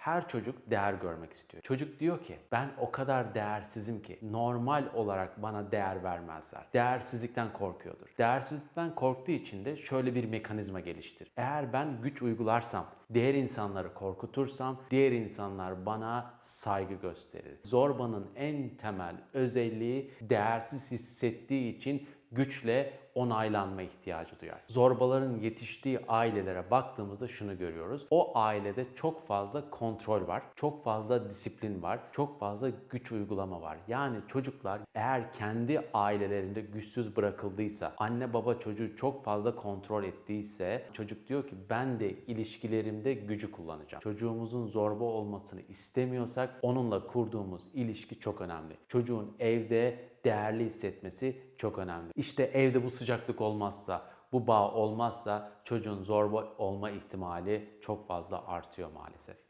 Her çocuk değer görmek istiyor. Çocuk diyor ki ben o kadar değersizim ki normal olarak bana değer vermezler. Değersizlikten korkuyordur. Değersizlikten korktuğu için de şöyle bir mekanizma geliştir. Eğer ben güç uygularsam, diğer insanları korkutursam diğer insanlar bana saygı gösterir. Zorbanın en temel özelliği değersiz hissettiği için güçle onaylanma ihtiyacı duyar. Zorbaların yetiştiği ailelere baktığımızda şunu görüyoruz. O ailede çok fazla kontrol var, çok fazla disiplin var, çok fazla güç uygulama var. Yani çocuklar eğer kendi ailelerinde güçsüz bırakıldıysa, anne baba çocuğu çok fazla kontrol ettiyse çocuk diyor ki ben de ilişkilerimde gücü kullanacağım. Çocuğumuzun zorba olmasını istemiyorsak onunla kurduğumuz ilişki çok önemli. Çocuğun evde değerli hissetmesi çok önemli. İşte evde bu sıcaklık olmazsa, bu bağ olmazsa çocuğun zorba olma ihtimali çok fazla artıyor maalesef.